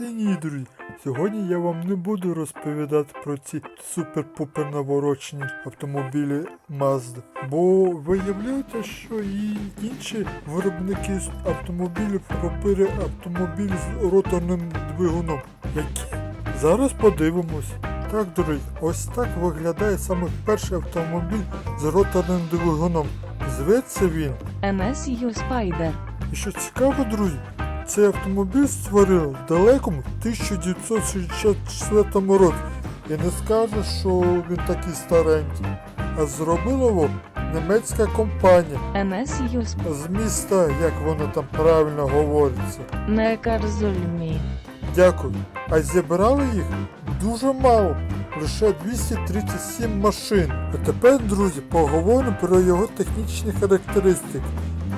ні, друзі. Сьогодні я вам не буду розповідати про ці супер-пупер наворочені автомобілі Mazda. Бо виявляється, що і інші виробники автомобілів робили автомобіль з роторним двигуном. Які? Зараз подивимось. Так, друзі, ось так виглядає саме перший автомобіль з роторним двигуном. Зветься він MSU Spider. і що цікаво, друзі, цей автомобіль створили в далекому 1964 році. І не скажу, що він такий старенький. А зробила його німецька компанія MSU Sp... з міста, як воно там правильно говориться. Не Карзульмі. Дякую. А зібрали їх дуже мало, лише 237 машин. А тепер, друзі, поговоримо про його технічні характеристики.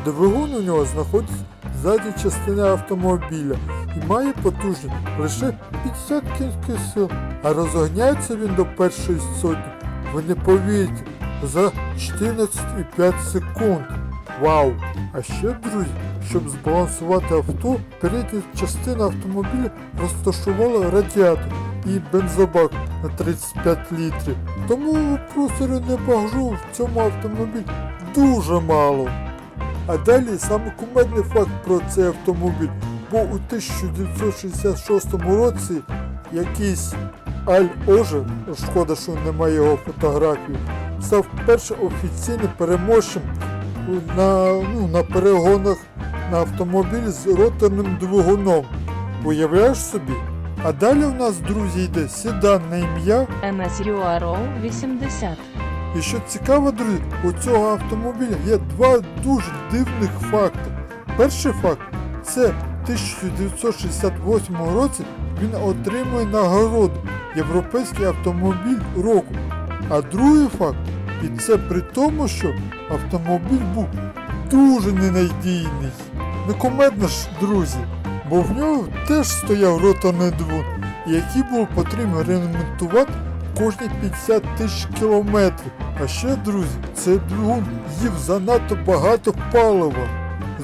Двигун у нього знаходиться задній частині автомобіля і має потужність лише 50 кінських сил, а розганяється він до першої сотні. Ви не повірите, за 14,5 секунд. Вау! А ще, друзі, щоб збалансувати авто, передня частина автомобіля розташувала радіатор і бензобак на 35 літрів. Тому просору не багажу в цьому автомобілі дуже мало. А далі саме кумедний факт про цей автомобіль. Бо у 1966 році якийсь Аль Оже, шкода, що немає його фотографії, став першим офіційним переможцем на, ну, на перегонах на автомобіль з роторним двигуном. Уявляєш собі? А далі у нас, друзі, йде седан на ім'я. Arrow 80. І що цікаво, друзі, у цього автомобіля є два дуже дивних факти. Перший факт це в 1968 році він отримує нагороду Європейський автомобіль року. А другий факт, і це при тому, що автомобіль був дуже ненадійний. Не комедно ж, друзі, бо в нього теж стояв роторний двигун, який було потрібно ремонтувати кожні 50 тисяч кілометрів. А ще, друзі, цей двигун їв занадто багато палива.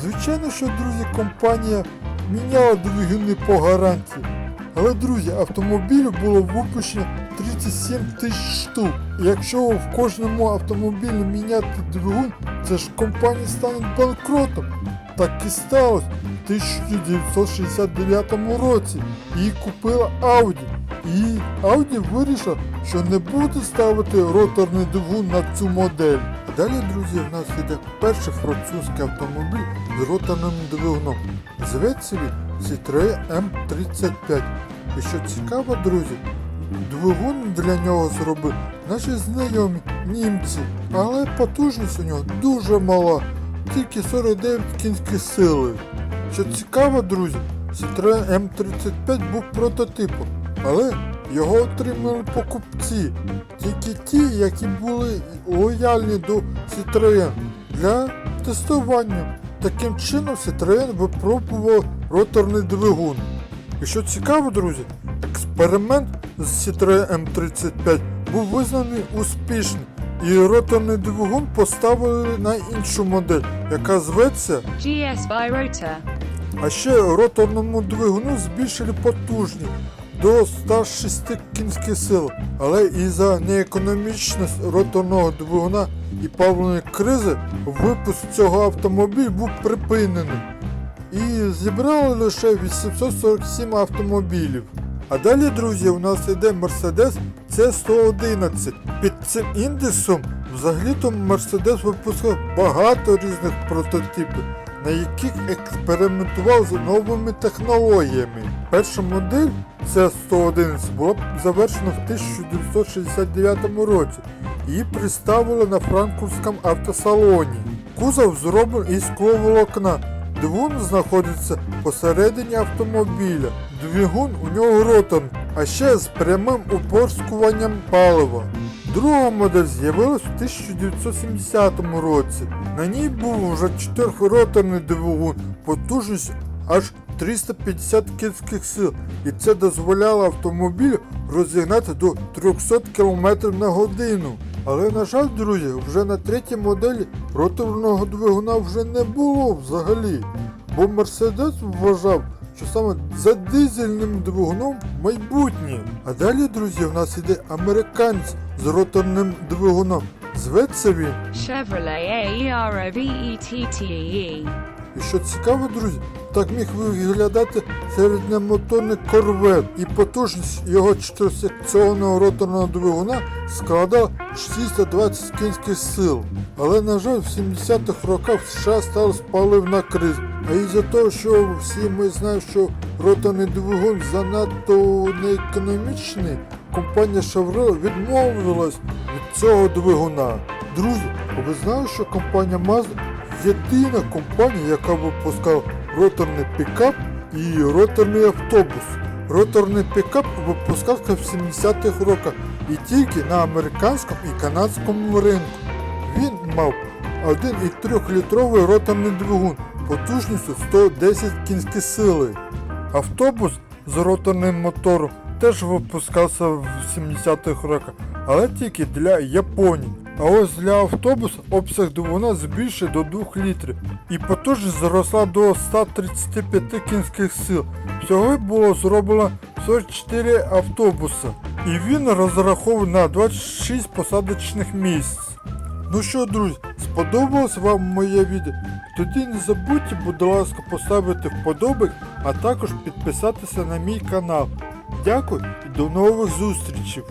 Звичайно, що, друзі, компанія міняла двигуни по гарантії. Але, друзі, автомобілю було випущено 37 тисяч штук. І якщо в кожному автомобілі міняти двигун, це ж компанія стане банкротом. Так і сталося в 1969 році. Її купила Audi. І Audi вирішила, що не буде ставити роторний двигун на цю модель. Далі, друзі, в нас іде перший французький автомобіль з роторним двигуном. Зветься він Citroën M35. І що цікаво, друзі, двигун для нього зробив наші знайомі німці, але потужність у нього дуже мала, тільки 49 кінських сили. Що цікаво, друзі, Citroën M35 був прототипом, але його отримали покупці, тільки ті, які були лояльні до Citroën для тестування. Таким чином Citroën випробував роторний двигун. І що цікаво, друзі, експеримент з Citroën M35 був визнаний успішним, і роторний двигун поставили на іншу модель, яка зветься GS by Rotor. а ще роторному двигуну збільшили потужність до 106 кінських сил, але із-за неекономічності роторного двигуна і паливної кризи випуск цього автомобіля був припинений. І зібрали лише 847 автомобілів. А далі, друзі, у нас йде Mercedes C111. Під цим індексом взагалі-то Mercedes випускав багато різних прототипів на яких експериментував з новими технологіями. Перша модель C111 була завершена в 1969 році. Її представили на франкфуртському автосалоні. Кузов зроблений із скловолокна. Двигун знаходиться посередині автомобіля. Двигун у нього роторний, а ще з прямим упорскуванням палива. Друга модель з'явилась в 1970 році. На ній був вже чотирьохроторний двигун, потужність аж 350 кінських сил, і це дозволяло автомобілю розігнати до 300 км на годину. Але, на жаль, друзі, вже на третій моделі роторного двигуна вже не було взагалі, бо Мерседес вважав, що саме за дизельним двигуном майбутнє. А далі, друзі, в нас іде американець з роторним двигуном. Зветься він. Chevrolet E AEROVETTE. І що цікаво, друзі, так міг виглядати середньомоторний корвет, і потужність його чотирисекційного роторного двигуна складала 620 кінських сил. Але, на жаль, в 70-х роках в США сталася паливна криза. А із-за того, що всі ми знаємо, що роторний двигун занадто неекономічний, компанія Chevrolet відмовилась від цього двигуна. Друзі, ви знали, що компанія Mazda єдина компанія, яка випускала роторний пікап і роторний автобус. Роторний пікап випускався в 70-х роках і тільки на американському і канадському ринку. Він мав 1,3-літровий роторний двигун потужністю 110 кінські сили. Автобус з роторним мотором теж випускався в 70-х роках, але тільки для Японії. А ось для автобуса обсяг двигуна збільшив до 2 літрів і потужність зросла до 135 кінських сил. Всього було зроблено 44 автобуси, і він розрахований на 26 посадочних місць. Ну що, друзі, сподобалось вам моє відео? Тоді не забудьте, будь ласка, поставити вподобайк, а також підписатися на мій канал. Дякую і до нових зустрічей!